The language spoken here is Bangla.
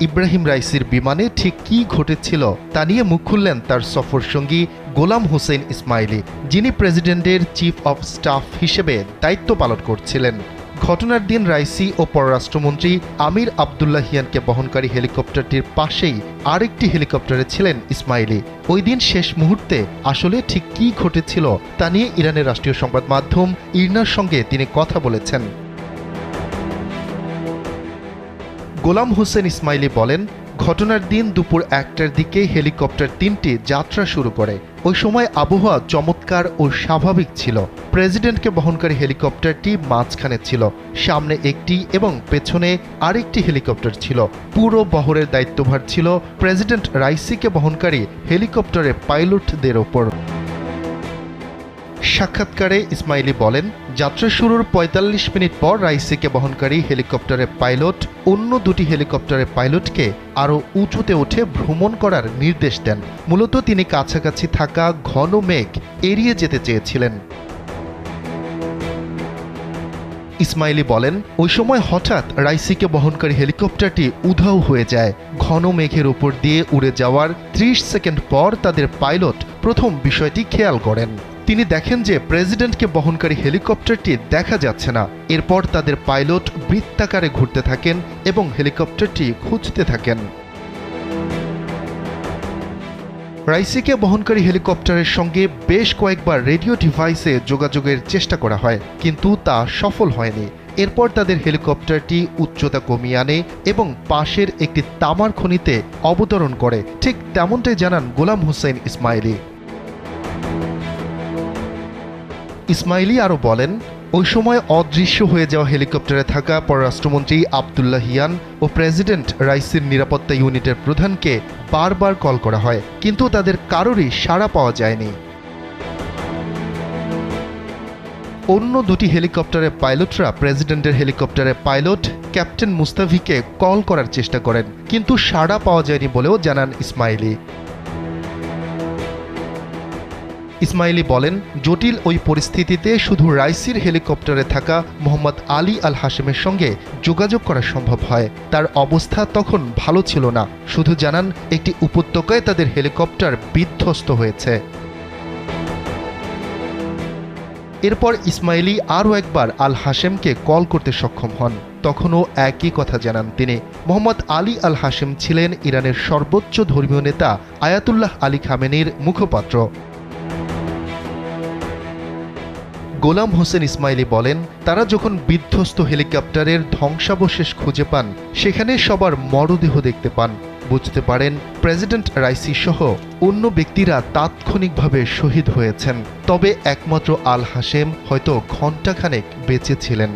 ইব্রাহিম রাইসির বিমানে ঠিক কী ঘটেছিল তা নিয়ে মুখ খুললেন তার সফর সঙ্গী গোলাম হোসেন ইসমাইলি, যিনি প্রেসিডেন্টের চিফ অব স্টাফ হিসেবে দায়িত্ব পালন করছিলেন। ঘটনার দিন রাইসি ও পররাষ্ট্রমন্ত্রী আমির আবদুল্লাহিয়ানকে বহনকারী হেলিকপ্টারটির পাশেই আরেকটি হেলিকপ্টারে ছিলেন ইসমাইলি। ওই দিন শেষ মুহূর্তে আসলে ঠিক কী ঘটেছিল তা নিয়ে ইরানের রাষ্ট্রীয় সংবাদ মাধ্যম ইরনার সঙ্গে তিনি কথা বলেছেন। গোলাম হোসেন ইসমাইলি বলেন, ঘটনার দিন দুপুর একটার দিকে হেলিকপ্টার তিনটি যাত্রা শুরু করে। ওই সময় আবহাওয়া চমৎকার ও স্বাভাবিক ছিল। প্রেসিডেন্টকে বহনকারী হেলিকপ্টারটি মাঝখানে ছিল, সামনে একটি এবং পেছনে আরেকটি হেলিকপ্টার ছিল। পুরো বহরের দায়িত্বভার ছিল প্রেসিডেন্ট রাইসিকে বহনকারী হেলিকপ্টারের পাইলটদের ওপর। সাক্ষাৎকারে ইসমাইলি বলেন, যাত্রা শুরুর ৪৫ মিনিট পর রাইসিকে বহনকারী হেলিকপ্টারের পাইলট অন্য দুটি হেলিকপ্টারের পাইলটকে আরও উঁচুতে উঠে ভ্রমণ করার নির্দেশ দেন। মূলত তিনি কাছাকাছি থাকা ঘন মেঘ এড়িয়ে যেতে চেয়েছিলেন। ইসমাইলি বলেন, ওই সময় হঠাৎ রাইসিকে বহনকারী হেলিকপ্টারটি উধাও হয়ে যায়। ঘন মেঘের উপর দিয়ে উড়ে যাওয়ার ত্রিশ সেকেন্ড পর তাদের পাইলট প্রথম বিষয়টি খেয়াল করেন। তিনি দেখেন যে প্রেসিডেন্টকে বহনকারী হেলিকপ্টারটি দেখা যাচ্ছে না। এরপর তাদের পাইলট বৃত্তাকারে ঘুরতে থাকেন এবং হেলিকপ্টারটি খুঁজতে থাকেন। রাইসিকে বহনকারী হেলিকপ্টারের সঙ্গে বেশ কয়েকবার রেডিও ডিভাইসে যোগাযোগের চেষ্টা করা হয়, কিন্তু তা সফল হয়নি। এরপর তাদের হেলিকপ্টারটি উচ্চতা কমিয়ে আনে এবং পাশের একটি তামার খনিতে অবতরণ করে। ঠিক তেমনটাই জানান গোলাম হোসেন ইসমাইলি। ইসমাইলি আরও বলেন, ওই সময় অদৃশ্য হয়ে যাওয়া হেলিকপ্টারে থাকা পররাষ্ট্রমন্ত্রী আবদুল্লাহ হিয়ান ও প্রেসিডেন্ট রাইসির নিরাপত্তা ইউনিটের প্রধানকে বারবার কল করা হয়, কিন্তু তাদের কারোরই সাড়া পাওয়া যায়নি। অন্য দুটি হেলিকপ্টারের পাইলটরা প্রেসিডেন্টের হেলিকপ্টারের পাইলট ক্যাপ্টেন মুস্তাফিকে কল করার চেষ্টা করেন, কিন্তু সাড়া পাওয়া যায়নি বলেও জানান ইসমাইলি। ইসমাইলি বলেন, জটিল ওই পরিস্থিতিতে শুধু রাইসির হেলিকপ্টারে থাকা মোহাম্মদ আলী আল হাশেমের সঙ্গে যোগাযোগ করা সম্ভব হয়। তার অবস্থা তখন ভালো ছিল না। শুধু জানান, একটি উপত্যকায় তাদের হেলিকপ্টার বিধ্বস্ত হয়েছে। এরপর ইসমাইলি আরও একবার আল হাশেমকে কল করতে সক্ষম হন। তখনও একই কথা জানান তিনি। মোহাম্মদ আলী আল হাশেম ছিলেন ইরানের সর্বোচ্চ ধর্মীয় নেতা আয়াতুল্লাহ আলী খামেনির মুখপাত্র। গোলাম হোসেন ইসমাইলি বলেন, তারা যখন বিধ্বস্ত হেলিকপ্টারের ধ্বংসাবশেষ খুঁজে পান, সেখানে সবার মরদেহ দেখতে পান। বুঝতে পারেন, প্রেসিডেন্ট রাইসি সহ অন্য ব্যক্তিরা তাৎক্ষণিকভাবে শহীদ হয়েছেন। তবে একমাত্র আল হাসেম হয়তো ঘণ্টাখানেক বেঁচে ছিলেন।